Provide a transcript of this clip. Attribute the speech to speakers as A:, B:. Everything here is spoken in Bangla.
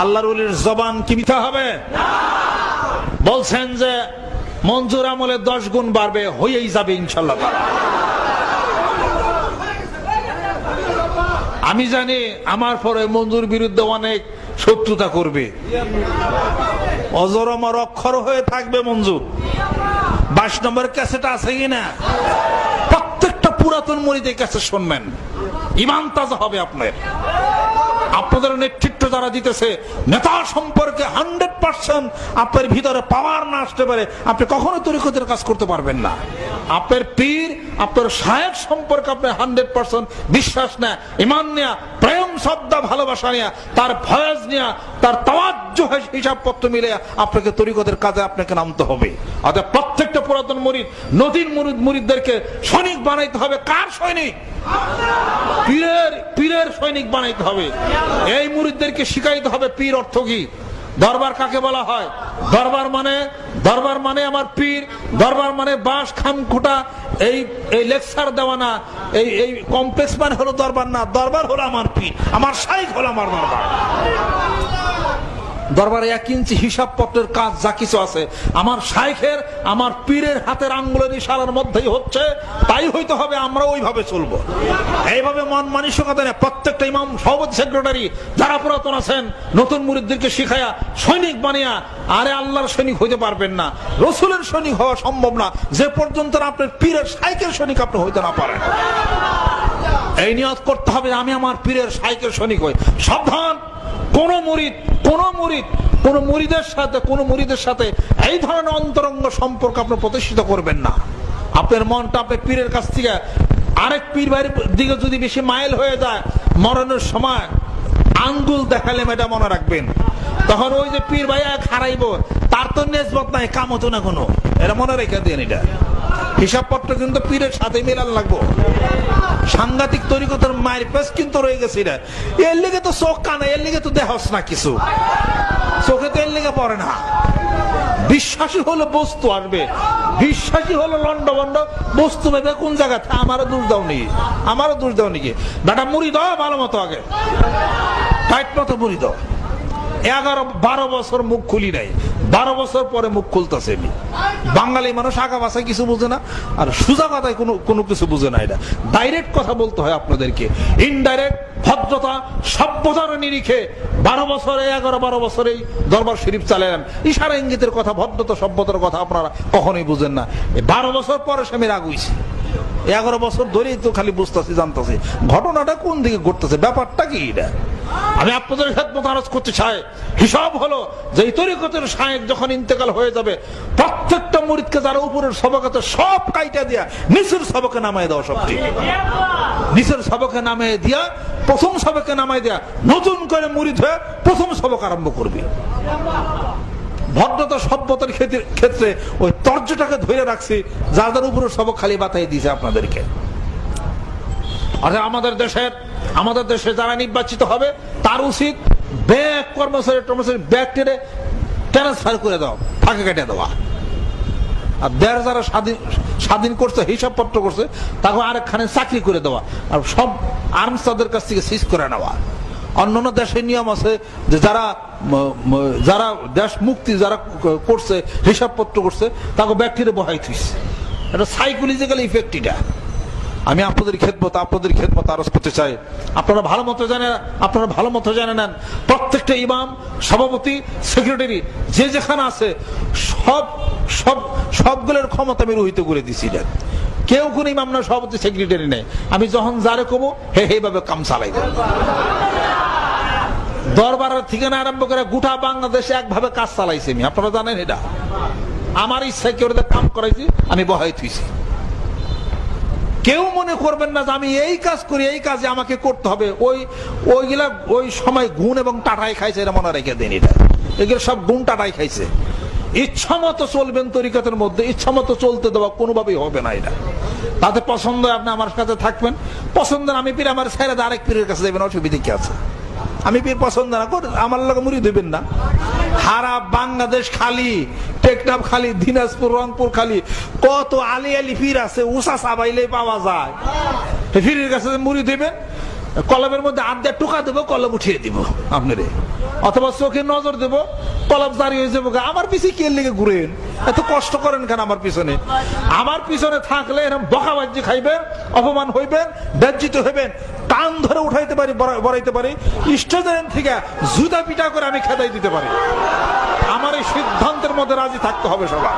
A: আল্লাহর জবান কি মিথ্যা হবে? বলছেন যে মঞ্জুর আমলে দশ গুণ বাড়বে, হয়েই যাবে ইনশাল্লাহ। আমি জানি আমার পরে মঞ্জুর বিরুদ্ধে অনেক শত্রুতা করবে। অজর আমার অক্ষর হয়ে থাকবে মঞ্জুর। বাইশ নম্বর ক্যাসেট আছে কিনা প্রত্যেকটা পুরাতন মরিদের কাছে শুনবেন। ইমান তাজা হবে আপনার। আপনাদের নেতৃত্ব যারা দিতেছে। নেতা সম্পর্কে হান্ড্রেড পার্সেন্ট আপনার ভিতরে পাওয়ার না আসতে পারে। আপনি কখনো তরিকতের কাজ করতে পারবেন না। আপনার পীর আপনার সাহেব সম্পর্কে আপনার হান্ড্রেড পার্সেন্ট বিশ্বাস নেয়া, ইমান নেয়া, প্রেম, শ্রদ্ধা, ভালোবাসা নেয়া, তার ভয়েস নেয়া, তার তাওয়াজ্য হিসাবপত্র মিলে আপনাকে তরিকতের কাজে আপনাকে নামতে হবে। অর্থাৎ প্রত্যেকটা পুরাতন মরিদ নদীর মরিদ, মুরিদদেরকে সৈনিক বানাইতে হবে। কার সৈনিক? পীরের পীরের সৈনিক বানাইতে হবে। এই মুরিদদেরকে শিখাইতে হবে পীর অর্থ কি? দরবার কাকে বলা হয়? দরবার মানে দরবার মানে আমার পীর, দরবার মানে বাস খামখুটা এই এই লেকচার দেওয়া না, এই এই কমপ্লেক্স মানে হলো দরবার না, দরবার হলো আমার পীর, আমার শাইখ হলো আমার দরবার। দরবারে এক ইঞ্চি হিসাবপত্রের কাজ যা কিছু আছে, আমার শাইখের, আমার পীরের হাতের আঙ্গুলের ইশারার মধ্যেই হচ্ছে, তাই হইতে হবে আমরা ওইভাবে চলবো। এইভাবে মন মানসিকতা নেই প্রত্যেকটা ইমাম, সভাপতি, সেক্রেটারি, যারা পুরাতন আছেন, নতুন মুরিদদেরকে শিখায়া, সৈনিক বানিয়া, আরে আল্লাহর সৈনিক হইতে পারবেন না। রসুলের সৈনিক হওয়া সম্ভব না। যে পর্যন্ত আপনার পীরের সাইকেল সৈনিক আপনি হইতে না পারেন। এই নিয়ত করতে হবে আমি আমার পীরের সাইকেল সৈনিক হই। সাবধান, কোন মুরিদ কোন মুরিদ, কোন মুরিদের সাথে, কোন মুরিদের সাথে এই ধরনের অন্তরঙ্গ সম্পর্ক আপনি প্রতিষ্ঠিত করবেন না। আপনার মনটা আপনার পীরের কাছ থেকে আরেক পীর ভাইয়ের দিকে যদি বেশি মাইল হয়ে যায়, মরণের সময় আঙ্গুল দেখালে এটা মনে রাখবেন। তখন ওই যে পীর ভাই হারাইব, তার তো নেসবত নাই কাম হতো না কোনো। এটা মনে রেখে দেন এটা। হিসাবপত্র কিন্তু পীরের সাথে মিলান লাগবো। সাংঘাতিক তরিকতার মায়ের পেস কিন্তু রয়ে গেছে এটা এর লিগে তো চোখ কানে, এর লিগে তো দেহস না কিছু। চোখে তো এর লিগে পড়ে না। বিশ্বাসী হলো বস্তু আসবে। বিশ্বাসী হলো লন্ড বন্ড বস্তু ভেবে কোন জায়গাতে আমারও দোষ দাও নি আমারও দোষ দাও নাকি বেটা, মুড়ি দাও ভালো মতো আগে। টাইট মতো মুড়ি দাও। এগারো, বারো বছর মুখ খুলি নাই। বারো বছর পরে মুখ খুলতেছে আমি বাঙালি মানুষ আগা বাসায় কিছু বুঝে না, আর সুজা কথায় কোনো কোনো কিছু বুঝে না এটা। ডাইরেক্ট কথা বলতে হয় আপনাদেরকে। ইনডাইরেক্ট ভদ্রতা সভ্যতার নিরিখে বারো বছরে, এগারো, বারো বছরেই দরবার শরীফ চালালেন ইশারা ইঙ্গিতের কথা, ভদ্রতা সভ্যতার কথা আপনারা কখনোই বুঝেন না। বারো বছর পরে সে আমি রাগ হইছি। এগারো বছর ধরেই তো খালি বুঝতেছি, জানতেছি। ঘটনাটা কোন দিকে ঘটতেছে? ব্যাপারটা কি এটা? আমি আপনাদের খেদমত আরজ করতে চাই। হিসাব হলো যে তরিকতের শায়েক যখন ইন্তেকাল হয়ে যাবে, প্রত্যেকটা মুরিদকে যারা উপরের সবকাতে সব কাইটা দিয়া, নিচের সবকে নামায় দেওয়া সব নিচের সবকে নামায় দিয়া, প্রথম সবকে নামায় দেয়া, নতুন করে মুরিদ হয়ে প্রথম সবক আরম্ভ করবে। ভদ্রতা সভ্যতার ক্ষেত্রে- ওই তর্জটাকে ধরে রাখছি যাদের উপরে সবক খালি বাতাই দিয়েছে আপনাদেরকে। আর আমাদের দেশের আমাদের দেশে যারা নির্বাচিত হবে, তার উচিত ব্যাগ কর্মচারী টর্মচারী ব্যাগ টেনে ট্রান্সফার করে দাও, ফাঁকে কেটে দেওয়া। আর দেশ যারা স্বাধীন স্বাধীন করছে, হিসাবপত্র করছে, তাকে আরেকখানে চাকরি করে দেওয়া আর সব আর্মস তাদের কাছ থেকে সিজ করে নেওয়া। অন্যান্য দেশের নিয়ম আছে যে যারা যারা দেশ মুক্তি যারা করছে, হিসাবপত্র করছে, তাকে ব্যক্তিরে বহাই থুইছে। এটা সাইকোলজিক্যাল ইফেক্ট এটা। আমি আপনাদের খেদমত আপনাদের খেদমত আরজ করতে চাই। আপনারা ভালো মতো জানেন আপনারা ভালো মতো জানে নেন। প্রত্যেকটা ইমাম, সভাপতি, সেক্রেটারি, যে যেখানে আছে, সব সব, সবগুলোর ক্ষমতা আমি রহিত করে দিছি এটা কেউ কোন ইমাম না, সভাপতি, সেক্রেটারি নেই। আমি যখন যারে কমো, হে হেভাবে কাম চালাই দরবারের ঠিকানা আরম্ভ করে গোটা বাংলাদেশে একভাবে কাজ চালাইছি আমি। আপনারা জানেন এটা? আমার ইচ্ছায় কেউ কাম করাইছি, আমি বহাই থুইছি। কেউ মনে করবেন না যে আমি এই কাজ করি, এই কাজে আমাকে করতে হবে। ওই, ওইগুলা, ওই সময় গুণ এবং টাটাই খাইছে এটা মনে রেখে দেন এটা। এগুলো সব গুণ টাটাই খাইছে। ইচ্ছা মতো চলবেন তরিকতের মধ্যে, ইচ্ছা মতো চলতে দেওয়া কোনোভাবেই হবে না এটা। তাতে পছন্দ আপনি আমার কাছে থাকবেন। পছন্দ আমি পীর আমার ছেড়ে আরেক পীরের কাছে যাবেন অসুবিধা কি আছে? আমি পীর পছন্দ না, করে আমার লোক মুড়ি দেবেন না। হারা বাংলাদেশ খালি, টেকনাফ খালি, দিনাজপুর, রংপুর খালি। কত আলি আলি ফির আছে, উষা সাবাইলে পাওয়া যায়। ফিরির কাছে মুড়ি দেবেন কলমের মধ্যে আড্ডা টোকা দেবো, কলম উঠিয়ে দিব আপনারে। অথবা চোখে নজর দেব কলম জারি হয়ে যাব আমার পিছিয়ে কে লেগে ঘুরেন এত কষ্ট করেন কেন আমার পিছনে? আমার পিছনে থাকলে এরকম বকাবাজি খাইবেন অপমান হইবেন ব্যর্জিত হইবেন কান ধরে উঠাইতে পারি, বড়া- বড়াইতে পারি, স্টেজের থেকে জুতা পিটা করে আমি খেদাই দিতে পারি। আমার এই সিদ্ধান্তের মধ্যে রাজি থাকতে হবে সবাই